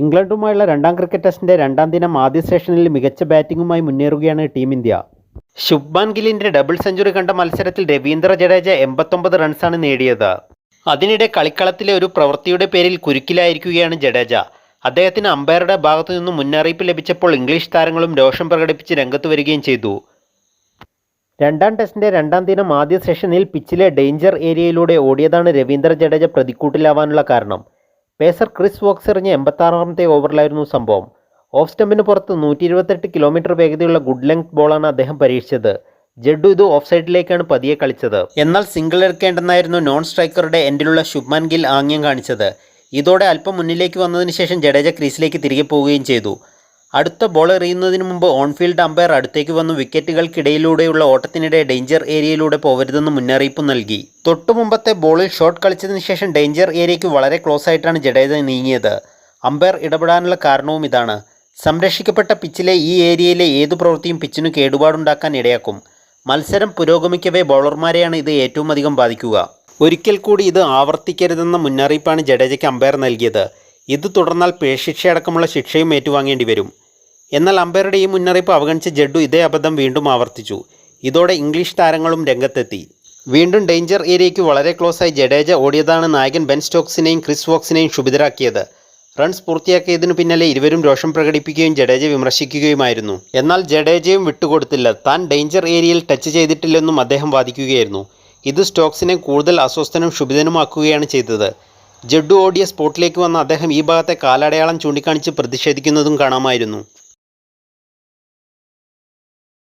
ഇംഗ്ലണ്ടുമായുള്ള രണ്ടാം ക്രിക്കറ്റ് ടെസ്റ്റിന്റെ രണ്ടാം ദിനം ആദ്യ സെഷനിൽ മികച്ച ബാറ്റിംഗുമായി മുന്നേറുകയാണ് ടീം ഇന്ത്യ. ശുഭ്മാൻ ഗില്ലിന്റെ ഡബിൾ സെഞ്ചുറി കണ്ട മത്സരത്തിൽ രവീന്ദ്ര ജഡേജ എൺപത്തൊമ്പത് റൺസാണ് നേടിയത്. അതിനിടെ കളിക്കളത്തിലെ ഒരു പ്രവൃത്തിയുടെ പേരിൽ കുരുക്കിലായിരിക്കുകയാണ് ജഡേജ. അദ്ദേഹത്തിന് അമ്പയറുടെ ഭാഗത്തു നിന്നും മുന്നറിയിപ്പ് ലഭിച്ചപ്പോൾ ഇംഗ്ലീഷ് താരങ്ങളും രോഷം പ്രകടിപ്പിച്ച് രംഗത്ത് വരികയും ചെയ്തു. രണ്ടാം ടെസ്റ്റിന്റെ രണ്ടാം ദിനം ആദ്യ സെഷനിൽ പിച്ചിലെ ഡേഞ്ചർ ഏരിയയിലൂടെ ഓടിയതാണ് രവീന്ദ്ര ജഡേജ പ്രതിക്കൂട്ടിലാവാനുള്ള കാരണം. പേസർ ക്രിസ് വോക്സ് എറിഞ്ഞ എൺപത്താറാമത്തെ ഓവറിലായിരുന്നു സംഭവം. ഓഫ് സ്റ്റമ്പിന് പുറത്ത് നൂറ്റി ഇരുപത്തെട്ട് കിലോമീറ്റർ വേഗതയുള്ള ഗുഡ് ലെങ്ത് ബോളാണ് അദ്ദേഹം പരീക്ഷിച്ചത്. ജഡ്ഡു ഇത് ഓഫ് സൈഡിലേക്കാണ് പതിയെ കളിച്ചത്. എന്നാൽ സിംഗിൾ എടുക്കേണ്ടെന്നായിരുന്നു നോൺ സ്ട്രൈക്കറുടെ എൻഡിലുള്ള ശുഭ്മാൻ ഗിൽ ആംഗ്യം കാണിച്ചത്. ഇതോടെ അല്പം മുന്നിലേക്ക് വന്നതിന് ശേഷം ജഡേജ ക്രീസിലേക്ക് തിരികെ പോവുകയും ചെയ്തു. അടുത്ത ബോൾ എറിയുന്നതിന് മുമ്പ് ഓൺഫീൽഡ് അമ്പയർ അടുത്തേക്ക് വന്നു വിക്കറ്റുകൾക്കിടയിലൂടെയുള്ള ഓട്ടത്തിനിടെ ഡേഞ്ചർ ഏരിയയിലൂടെ പോകരുതെന്ന് മുന്നറിയിപ്പ് നൽകി. തൊട്ടു മുമ്പത്തെ ബോളിൽ ഷോട്ട് കളിച്ചതിന് ശേഷം ഡേഞ്ചർ ഏരിയയ്ക്ക് വളരെ ക്ലോസ് ആയിട്ടാണ് ജഡേജ നീങ്ങിയത്. അമ്പയർ ഇടപെടാനുള്ള കാരണവും ഇതാണ്. സംരക്ഷിക്കപ്പെട്ട പിച്ചിലെ ഈ ഏരിയയിലെ ഏതു പ്രവൃത്തിയും പിച്ചിനു കേടുപാടുണ്ടാക്കാൻ ഇടയാക്കും. മത്സരം പുരോഗമിക്കവേ ബൗളർമാരെയാണ് ഇത് ഏറ്റവും അധികം ബാധിക്കുക. ഒരിക്കൽ കൂടി ഇത് ആവർത്തിക്കരുതെന്ന മുന്നറിയിപ്പാണ് ജഡേജയ്ക്ക് അമ്പയർ നൽകിയത്. ഇത് തുടർന്നാൽ പേശിക്ഷയടക്കമുള്ള ശിക്ഷയും ഏറ്റുവാങ്ങേണ്ടി വരും. എന്നാൽ അമ്പയറുടെ ഈ മുന്നറിയിപ്പ് അവഗണിച്ച ജഡ്ഡു ഇതേ അബദ്ധം വീണ്ടും ആവർത്തിച്ചു. ഇതോടെ ഇംഗ്ലീഷ് താരങ്ങളും രംഗത്തെത്തി. വീണ്ടും ഡേഞ്ചർ ഏരിയയ്ക്ക് വളരെ ക്ലോസായി ജഡേജ ഓടിയതാണ് നായകൻ ബെൻ സ്റ്റോക്സിനെയും ക്രിസ് വോക്സിനെയും ക്ഷുഭിതരാക്കിയത്. റൺസ് പൂർത്തിയാക്കിയതിനു പിന്നാലെ ഇരുവരും രോഷം പ്രകടിപ്പിക്കുകയും ജഡേജ വിമർശിക്കുകയുമായിരുന്നു. എന്നാൽ ജഡേജയും വിട്ടുകൊടുത്തില്ല. താൻ ഡേഞ്ചർ ഏരിയയിൽ ടച്ച് ചെയ്തിട്ടില്ലെന്നും അദ്ദേഹം വാദിക്കുകയായിരുന്നു. ഇത് സ്റ്റോക്സിനെ കൂടുതൽ അസ്വസ്ഥനും ക്ഷുഭിതനുമാക്കുകയാണ് ചെയ്തത്. ജഡ്ഡു ഓടിയ സ്പോട്ടിലേക്ക് വന്ന അദ്ദേഹം ഈ ഭാഗത്തെ കാലടയാളം ചൂണ്ടിക്കാണിച്ച് പ്രതിഷേധിക്കുന്നതും കാണാമായിരുന്നു.